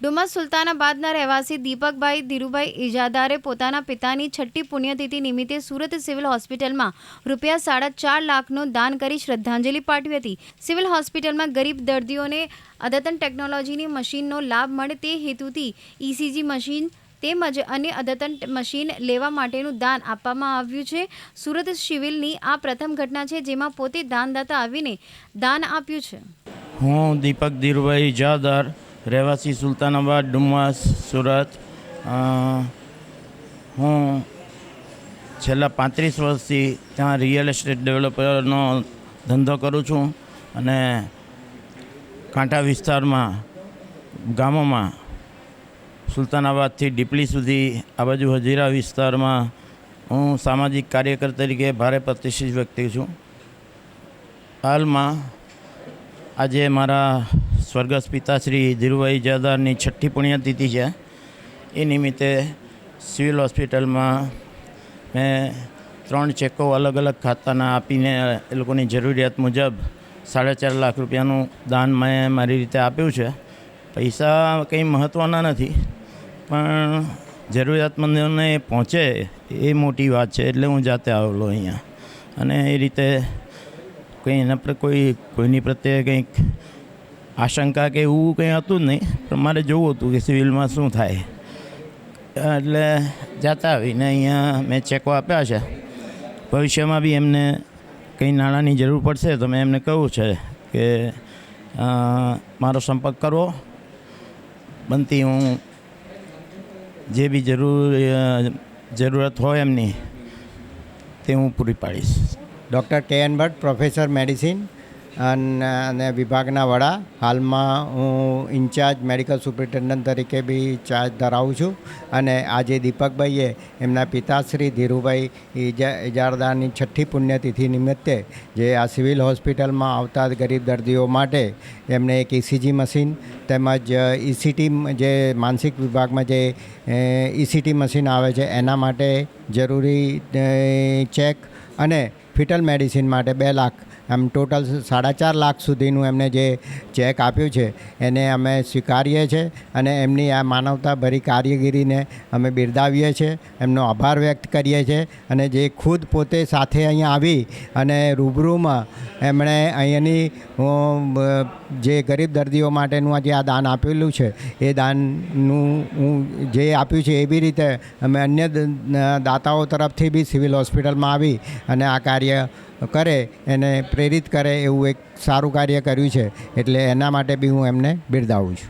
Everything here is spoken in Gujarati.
ડુમસ સુલતાનાબાદના રહેવાસી દીપકભાઈ ધીરુભાઈ ઇજાદારે પોતાના પિતાની છઠ્ઠી પુણ્યતિથિ નિમિત્તે સુરત સિવિલ હોસ્પિટલમાં રૂપિયા સાડા ચાર લાખનું દાન કરી શ્રદ્ધાંજલિ પાઠવી હતી. સિવિલ હોસ્પિટલમાં ગરીબ દર્દીઓને અદ્યતન ટેકનોલોજીની મશીનનો લાભ મળે તે હેતુથી ઇસીજી મશીન તેમજ અન્ય અદ્યતન મશીન લેવા માટેનું દાન આપવામાં આવ્યું છે. સુરત સિવિલની આ પ્રથમ ઘટના છે જેમાં પોતે દાનદાતા આવીને દાન આપ્યું છે. હું દીપક ધીરુભાઈ જાદાર રહેવાસી સુલતાનાબાદ, ડુમ્માસ, સુરત. હું છેલ્લા પાંત્રીસ વર્ષથી ત્યાં રિયલ એસ્ટેટ ડેવલપરનો ધંધો કરું છું અને કાંઠા વિસ્તારમાં, ગામોમાં, સુલતાનાબાદથી ડીપલી સુધી આ બાજુ હજીરા વિસ્તારમાં હું સામાજિક કાર્યકર તરીકે ભારે પ્રતિષ્ઠિત વ્યક્તિ છું. હાલમાં આજે મારા સ્વર્ગસ્થ પિતાશ્રી ધીરુભાઈ જાદારની છઠ્ઠી પુણ્યતિથિ છે. એ નિમિત્તે સિવિલ હોસ્પિટલમાં મેં ત્રણ ચેકો અલગ અલગ ખાતાના આપીને એ લોકોની જરૂરિયાત મુજબ સાડા ચાર લાખ રૂપિયાનું દાન મેં મારી રીતે આપ્યું છે. પૈસા કંઈ મહત્ત્વના નથી, પણ જરૂરિયાતમંદોને પહોંચે એ મોટી વાત છે, એટલે હું જાતે આવેલો અહીંયા. અને એ રીતે કંઈ એના પર કોઈ કોઈની પ્રત્યે કંઈક આશંકા કે એવું કંઈ હતું જ નહીં, પણ મારે જોવું હતું કે સિવિલમાં શું થાય. એટલે જાતા આવીને અહીંયા મેં ચેકો આપ્યા છે. ભવિષ્યમાં બી એમને કંઈ નાણાંની જરૂર પડશે તો મેં એમને કહ્યું છે કે મારો સંપર્ક કરવો. બનતી હું જે બી જરૂર, જરૂરત હોય એમની, તે હું પૂરી પાડીશ. Doctor K N Bhatt, professor medicine. અને વિભાગના વડા, હાલમાં હું ઇન્ચાર્જ મેડિકલ સુપ્રિન્ટેન્ડન્ટ તરીકે બી ચાર્જ ધરાવું છું. અને આજે દીપકભાઈએ એમના પિતાશ્રી ધીરુભાઈ ઇજા ઇજારદારની છઠ્ઠી પુણ્યતિથિ નિમિત્તે જે આ સિવિલ હોસ્પિટલમાં આવતા ગરીબ દર્દીઓ માટે એમને એક ઇસીજી મશીન તેમજ ઇસીટી જે માનસિક વિભાગમાં જે ઇસીટી મશીન આવે છે, એના માટે જરૂરી ચેક અને ફિટલ મેડિસિન માટે બે લાખ એમ ટોટલ સાડા ચાર લાખ સુધીનું એમને જે ચેક આપ્યું છે, એને અમે સ્વીકારીએ છીએ અને એમની આ માનવતાભરી કારીગીરીને અમે બિરદાવીએ છીએ એમનો આભાર વ્યક્ત કરીએ છીએ અને જે ખુદ પોતે સાથે અહીંયા આવી અને રૂબરૂમાં એમણે અહીંયાની જે ગરીબ દર્દીઓ માટેનું જે આ દાન આપેલું છે, એ દાનનું હું જે આપ્યું છે એવી રીતે અમે અન્ય દાતાઓ તરફથી બી સિવિલ હોસ્પિટલમાં આવી અને આ કાર્ય કરે, એને પ્રેરિત કરે એવું એક સારું કાર્ય કર્યું છે, એટલે એના માટે બી હું એમને બિરદાવું છું.